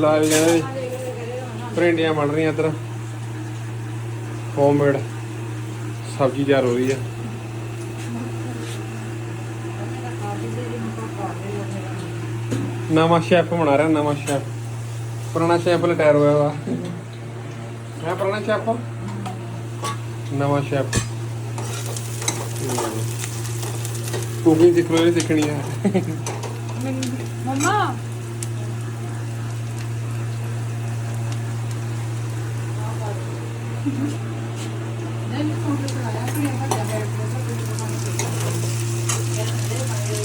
Live ਜਾਂਦੇ ਪਰਿੰਡੀਆਂ ਬਣ ਰਹੀਆਂ ਇੱਧਰ। ਹੋਮਮੇਡ ਸਬਜ਼ੀ ਤਿਆਰ ਹੋ ਰਹੀ ਹੈ ਨਵਾਂ ਸ਼ੈਫ ਬਣਾ ਰਿਹਾ, ਨਵਾਂ ਸ਼ੈਫ ਪੁਰਾਣਾ ਸ਼ੈਫ ਰਿਟਾਇਰ ਹੋਇਆ ਵਾ। ਹੈ ਪੁਰਾਣਾ ਸ਼ੈਫ ਨਵਾਂ ਸ਼ੈਫ ਕੁਕਿੰਗ ਸਿੱਖ ਸਿੱਖਣੀ ਹੈ ਮੰਮਾ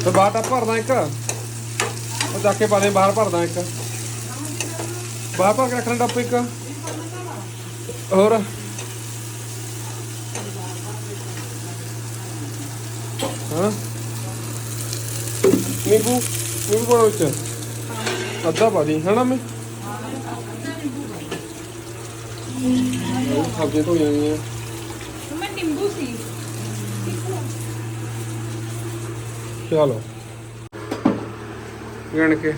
ਤੇ ਬਾਹਰ ਤਾਂ ਭਰਦਾ ਇੱਕ। ਉਹ ਚੱਕ ਕੇ ਪਾ ਦੇ, ਬਾਹਰ ਭਰਦਾ ਇੱਕ। ਬਾਹਰ ਭਰ ਕੇ ਰੱਖਣਾ ਟੱਪ ਇੱਕ। ਹੋਰ। ਹਾਂ। ਨਿੰਬੂ ਨਿੰਬੂ ਪਾਉਣਾ ਵਿੱਚ। ਅੱਧਾ ਪਾ ਦੀ ਹਨਾ ਮੈਂ ਸਬਜ਼ੀਆਂ ਧੋ ਜਾਣੀਆਂ ਮੈਂ ਨਿੰਬੂ ਸੀ ਚਲੋ ਗਣ ਕੇ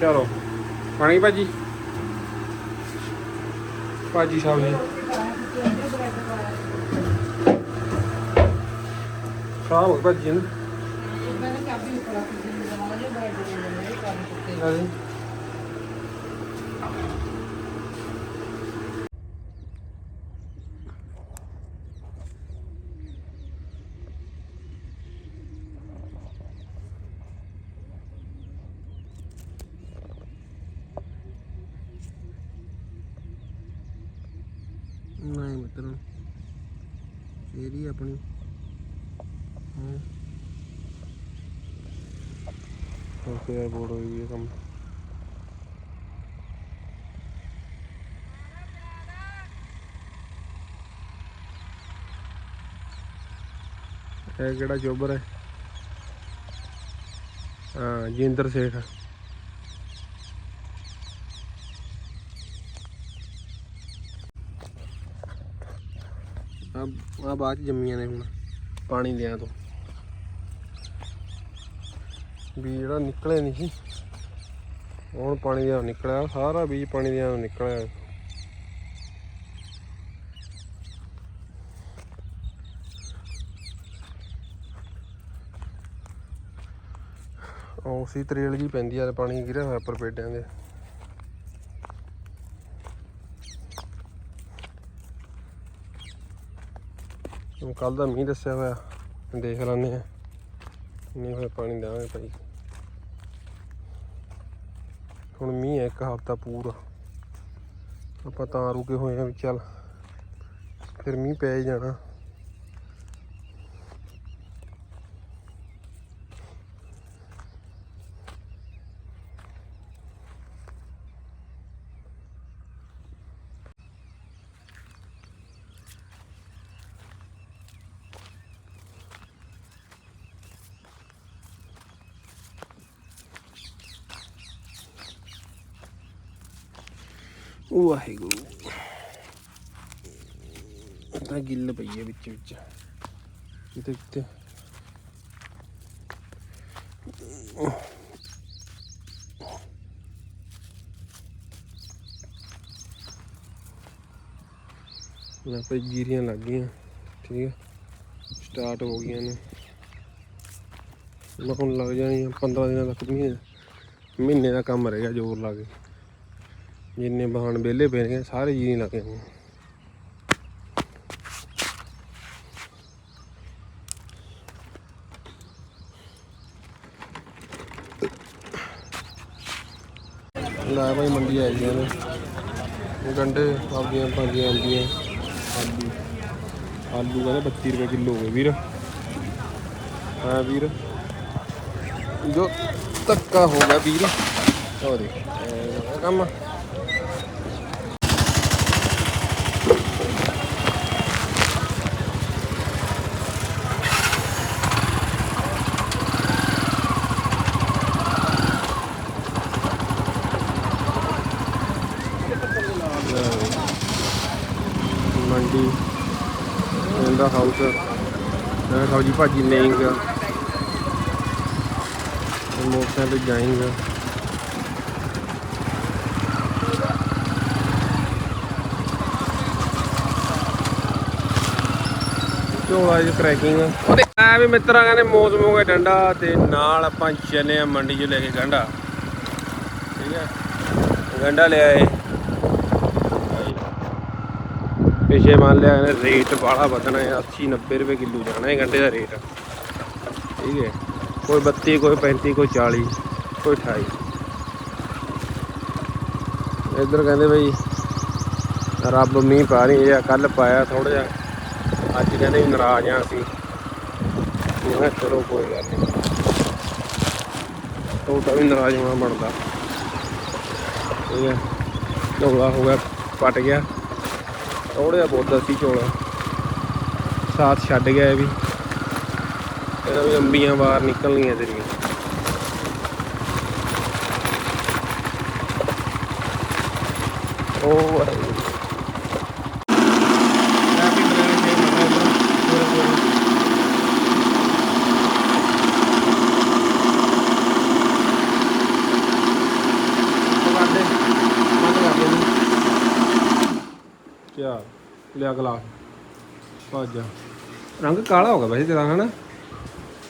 ਚਲੋ ਪਾਣੀ ਭਾਜੀ ਭਾਜੀ ਸਬਜ਼ੀ ਸਾਹ ਭਾਜੀ ਨੇ ਮੈਂ ਚਾਬੀ ਉੱਪਰ ਰੱਖ ਦਿੱਤੀ ਸੀ ਮਾਮਾ ਜੀ ਬੜਾ ਡਰ ਮੇਰੇ ਕੰਮ ਕੁੱਤੇ ਅਰੇ ਮਿੱਤਰੋ। ਇਹਦੀ ਆਪਣੀ। ਹਾਂ। ਓਕੇ ਬੋਰਡ ਹੋਈ ਹੈ ਕੰਮ। ਇਹ ਕਿਹੜਾ ਜੋਬਰ ਹੈ? ਹਾਂ, ਜਿੰਦਰ ਸ਼ੇਖ। ਆ ਆ ਬਾਅਦ ਚ ਜੰਮੀਆਂ ਨੇ ਹੁਣ। ਪਾਣੀ ਲਿਆ ਤੋਂ। ਵੀ ਜਿਹੜਾ ਨਿਕਲਿਆ ਨਹੀਂ ਸੀ, ਹੁਣ ਪਾਣੀ ਦਾ ਨਿਕਲਿਆ। ਸਾਰਾ ਬੀਜ ਪਾਣੀ ਦਾ ਨਿਕਲਿਆ। ਉਹ ਸੀ ਤਰੇਲ ਜੀ ਪੈਂਦੀ ਆ, ਪਾਣੀ ਗਿਰਿਆ ਹੋਇਆ ਉੱਪਰ ਪੇਡਿਆਂ ਦੇ। ਕੱਲ ਦਾ ਮੀਂਹ ਦੱਸਿਆ ਹੋਇਆ। ਦੇਖ ਲੈਂਦੇ ਆ ਨਹੀਂ ਹੋਇਆ ਪਾਣੀ ਦੇਵਾਂਗੇ ਭਾਈ। ਹੁਣ ਮੀਂਹ ਹੈ ਇੱਕ ਹਫ਼ਤਾ ਪੂਰਾ। ਆਪਾਂ ਤਾਂ ਰੁਕੇ ਹੋਏ ਆ ਵੀ ਚੱਲ। ਫਿਰ ਮੀਂਹ ਪੈ ਜਾਣਾ। ਵਾਹਿਗੁਰੂ। ਤਾਂ ਗਿੱਲ ਪਈ ਹੈ ਵਿੱਚ ਵਿੱਚ। ਕਿਤੇ ਕਿਤੇ। ਲੈ ਭਾਈ ਜੀਰੀਆਂ ਲੱਗ ਗਈਆਂ। ਠੀਕ ਹੈ। ਸਟਾਰਟ ਹੋ ਗਈਆਂ ਨੇ। ਹੁਣ ਲੱਗ ਜਾਣੀਆਂ 15 ਦਿਨਾਂ ਤੱਕ ਮਹੀਨੇ ਮਹੀਨੇ ਦਾ ਕੰਮ ਰਹੇਗਾ ਜ਼ੋਰ ਲਾ ਕੇ। ਜਿੰਨੇ ਬਾਹਣ ਵਿਹਲੇ ਪਏ ਨੇ, ਸਾਰੇ ਜੀ ਨਹੀਂ ਲੱਗੇ। ਨੇ ਲੈ ਭਾਈ ਮੰਡੀ ਆਈ ਗਈਆਂ ਨੇ। ਗੰਡੇ ਸਬਜ਼ੀਆਂ ਭਾਜੀਆਂ ਆਉਂਦੀਆਂ। ਆਲੂ। ਆਲੂ ਕਹਿੰਦੇ 32 ਰੁਪਏ ਕਿਲੋ ਹੋ ਵੀਰ। ਹਾਂ ਵੀਰ? ਜੋ ਧੱਕਾ ਹੋ ਗਿਆ ਵੀਰ। ਹੋ ਦੇ ਕੰਮ ਮੰਡੀ ਇਹਦਾ ਹਾਊਸ ਮੈਂ ਸਬਜੀ ਭਾਜੀ ਲਏਗਾ ਮੋਟਰਸਾਈਕਲ ਜਾਏਗਾ। ਝੋਲਾ ਜੀ ਟਰੈਕਿੰਗ ਉਹਦੇ ਆ ਵੀ ਮਿੱਤਰਾਂ ਕਹਿੰਦੇ ਮੌਸਮ ਹੋ ਗਿਆ ਠੰਡਾ ਤੇ ਨਾਲ ਆਪਾਂ ਚੱਲੇ ਆ ਮੰਡੀ 'ਚ ਲੈ ਕੇ ਗੰਡਾ ਠੀਕ ਹੈ ਗੰਡਾ ਲਿਆ ਏ ਪਿਛੇ ਮੰਨ ਲਿਆ ਇਹਨੇ ਰੇਟ ਬਾਹਲਾ ਵਧਣਾ ਹੈ 80 90 ਰੁਪਏ ਕਿਲੋ ਜਾਣਾ ਹੈ ਗੰਡੇ ਦਾ ਰੇਟ। ਠੀਕ ਹੈ? ਕੋਈ 32 ਕੋਈ 35 ਕੋਈ 40 ਕੋਈ 28 ਇੱਧਰ ਕਹਿੰਦੇ ਬਈ, ਰੱਬ ਮੀਂਹ ਪਾ ਰਹੀ ਹੈ ਕੱਲ ਪਾਇਆ ਥੋੜਾ ਜਿਹਾ। ਅੱਜ ਕਹਿੰਦੇ ਵੀ ਨਾਰਾਜ਼ ਆ ਅਸੀਂ। ਮੈਂ ਕਿਹਾ ਚਲੋ ਕੋਈ ਗੱਲ ਨਹੀਂ। ਉਹ ਤਾਂ ਵੀ ਨਾਰਾਜ਼ ਹੋਣਾ ਬਣਦਾ। ਠੀਕ ਹੈ? ਝੋਲਾ ਹੋ ਗਿਆ, ਪਟ ਗਿਆ। ਥੋੜਾ ਜਿਹਾ ਬਹੁਤ ਸੀ ਝੋਲਾ ਸਾਥ ਛੱਡ ਗਿਆ ਇਹ ਵੀ ਇਹਦਾ ਵੀ ਅੰਬੀਆਂ ਬਾਹਰ ਨਿਕਲਣੀਆਂ ਤੇਰੀਆਂ ਉਹ ਵਾਹਿਗੁਰੂ ਮੈਂ ਵੀ ਬਨਾਨਾ ਸ਼ੇਕ ਮੰਗਾਇਆ ਪੂਰਾ ਪੂਰਾ ਕਰ ਦੇ ਬੰਦ ਕਰ ਦੇ ਚਾ ਲਿਆ ਗਲਾਸ। ਭੱਜ ਜਾ। ਰੰਗ ਕਾਲਾ ਹੋ ਗਿਆ ਵੈਸੇ ਤੇਰਾ ਹਨਾ?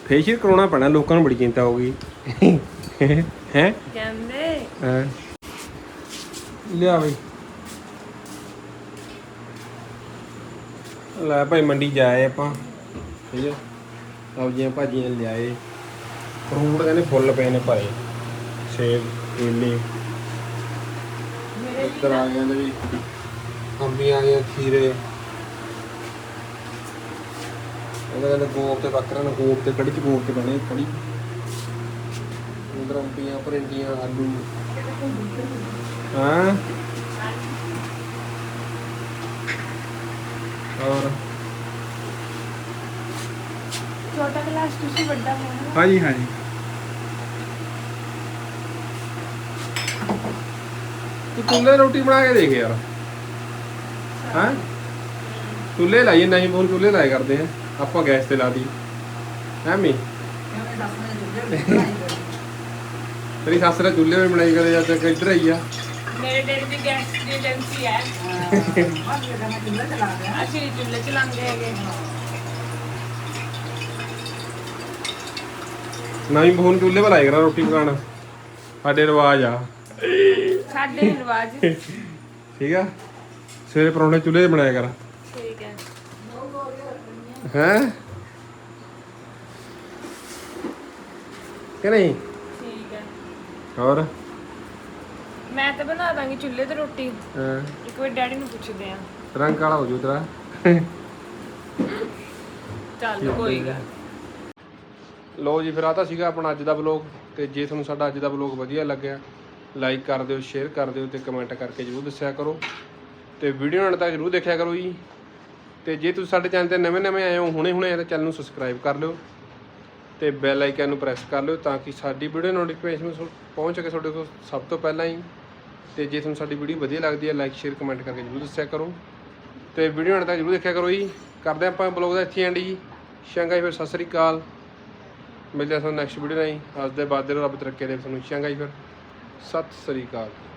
ਫੇਸ਼ੀਅਲ ਕਰਾਉਣਾ ਪੈਣਾ ਲੋਕਾਂ ਨੂੰ ਬੜੀ ਚਿੰਤਾ ਹੋ ਗਈ। ਹੈ? ਕਹਿੰਦੇ। ਹਾਂ? ਲਿਆ ਬਈ। ਲੈ ਭਾਈ ਮੰਡੀ ਜਾਏ ਆਪਾਂ। ਠੀਕ ਹੈ ਸਬਜ਼ੀਆਂ ਭਾਜੀਆਂ ਲਿਆਏ। ਫਰੂਟ ਕਹਿੰਦੇ ਫੁੱਲ ਪਏ ਨੇ ਭਾਈ। ਸੇਬ ਕੇਲੇ। ਇੱਧਰ ਆ ਗਏ ਨੇ ਵੀ ਅੰਬੀਆਂ ਗਈਆਂ ਖੀਰੇ। ਇਹਨਾਂ ਦੇ ਗੋਪ ਤੇ ਬੱਕਰਾਂ ਨੂੰ ਗੋਪ ਤੇ ਕੜੀ ਚ ਗੋਪ ਤੇ ਬਣੇ ਕੜੀ। ਉਧਰ ਅੰਬੀਆਂ ਭਰਿੰਡੀਆਂ ਆਲੂ। ਹਾਂ? ਔਰ ਛੋਟਾ ਗਲਾਸ ਤੁਸੀਂ ਵੱਡਾ ਹੋਣਾ ਹਾਂਜੀ ਹਾਂਜੀ। ਤੂੰ ਚੁੱਲ੍ਹੇ ਰੋਟੀ ਬਣਾ ਕੇ ਦੇਖ ਯਾਰ। ਹਾਂ? ਚੁੱਲ੍ਹੇ ਲਾਈਏ ਨਹੀਂ ਬੋਲ ਚੁੱਲ੍ਹੇ ਲਾਏ ਕਰਦੇ ਆ। ਆਪਾਂ ਗੈਸ ਤੇ ਲਾ ਦੀ ਮੀ? ਤੇਰੀ ਸੱਸ ਨੇ ਚੁੱਲ੍ਹੇ ਵੀ ਬਣਾਈ ਕਰੇ ਜਾਂ ਤੇ ਇੱਧਰ ਆਈ ਆ। ਮੇਰੇ ਡੈਡੀ ਦੀ ਗੈਸ ਦੀ ਏਜੰਸੀ ਹੈ। ਅਸੀਂ ਚੁੱਲ੍ਹੇ ਚਲਾਉਂਦੇ ਹੈਗੇ। ਨਵੀਂ ਬਹੂ ਚੁੱਲ੍ਹੇ 'ਤੇ ਕਰਾਂ ਰੋਟੀ ਪਕਾਉਣ। ਸਾਡੇ ਰਿਵਾਜ ਆ। ਸਾਡੇ ਰਿਵਾਜ। ਠੀਕ ਆ? ਸਵੇਰੇ ਪਰੌਂਠੇ ਚੁੱਲ੍ਹੇ 'ਤੇ ਬਣਾਇਆ ਕਰ। ਠੀਕ ਹੈ। ਹੈ? ਕਿ ਨਹੀਂ? ਠੀਕ ਹੈ। ਹੋਰ? ਮੈਂ ਤਾਂ ਬਣਾ ਦਾਂਗੀ ਚੁੱਲ੍ਹੇ ਤੇ ਰੋਟੀ। ਹਾਂ, ਇੱਕ ਵਾਰ ਡੈਡੀ ਨੂੰ ਪੁੱਛਦੇ ਆ। ਰੰਗ ਕਾਲਾ ਹੋ ਜੂ ਤੇਰਾ। ਚੱਲ ਕੋਈ ਗੱਲ ਲੋ ਜੀ ਫਿਰ ਆ ਤਾਂ ਸੀਗਾ ਆਪਣਾ ਅੱਜ ਦਾ ਵਲੌਗ ਤੇ ਜੇ ਤੁਹਾਨੂੰ ਸਾਡਾ ਅੱਜ ਦਾ ਵਲੌਗ ਵਧੀਆ ਲੱਗਿਆ ਲਾਈਕ ਕਰ ਦਿਓ ਸ਼ੇਅਰ ਕਰ ਦਿਓ ਤੇ ਕਮੈਂਟ ਕਰਕੇ ਜਰੂਰ ਦੱਸਿਆ ਕਰੋ। ਤੇ ਵੀਡੀਓ ਨਾਲ ਤਾਂ ਜਰੂਰ ਦੇਖਿਆ ਕਰੋ ਜੀ। ਤੇ ਜੇ ਤੁਸੀਂ ਸਾਡੇ ਚੈਨਲ ਤੇ ਨਵੇਂ-ਨਵੇਂ ਆਏ ਹੋ ਹੁਣੇ-ਹੁਣੇ ਆਏ ਤਾਂ ਚੈਨਲ ਨੂੰ ਸਬਸਕ੍ਰਾਈਬ ਕਰ ਲਿਓ ਤੇ ਬੈਲ ਆਈਕਨ ਨੂੰ ਪ੍ਰੈਸ ਕਰ ਲਿਓ ਤਾਂ ਕਿ ਸਾਡੀ ਵੀਡੀਓ ਨੋਟੀਫਿਕੇਸ਼ਨ ਪਹੁੰਚ ਸਕੇ ਤੁਹਾਡੇ ਕੋਲ ਸਭ ਤੋਂ ਪਹਿਲਾਂ ਹੀ। ਤੇ ਜੇ ਤੁਹਾਨੂੰ ਸਾਡੀ ਵੀਡੀਓ ਵਧੀਆ ਲੱਗਦੀ ਹੈ ਲਾਈਕ ਸ਼ੇਅਰ ਕਮੈਂਟ ਕਰਕੇ ਜਰੂਰ ਦੱਸਿਆ ਕਰੋ। ਤੇ ਵੀਡੀਓ ਨਾਲ ਤੱਕ ਜਰੂਰ ਦੇਖਿਆ ਕਰੋ ਜੀ। ਕਰਦੇ ਹਾਂ ਆਪਾਂ ਬਲੌਗ ਦਾ ਇੱਥੇ ਐਂਡ ਜੀ। ਸ਼ੰਗਾਈ ਫਿਰ, ਸਤਿ ਸ੍ਰੀ ਅਕਾਲ। ਮਿਲਦੇ ਹਾਂ ਤੁਹਾਨੂੰ ਨੈਕਸਟ ਵੀਡੀਓ ਨਾਲ ਜੀ ਅੱਜ ਦੇ ਬਾਅਦ ਦੇ ਰੱਬ ਤਰੱਕੇ ਦੇ ਤੁਹਾਨੂੰ ਸ਼ੰਗਾਈ ਫਿਰ। ਸਤਿ ਸ੍ਰੀ ਅਕਾਲ।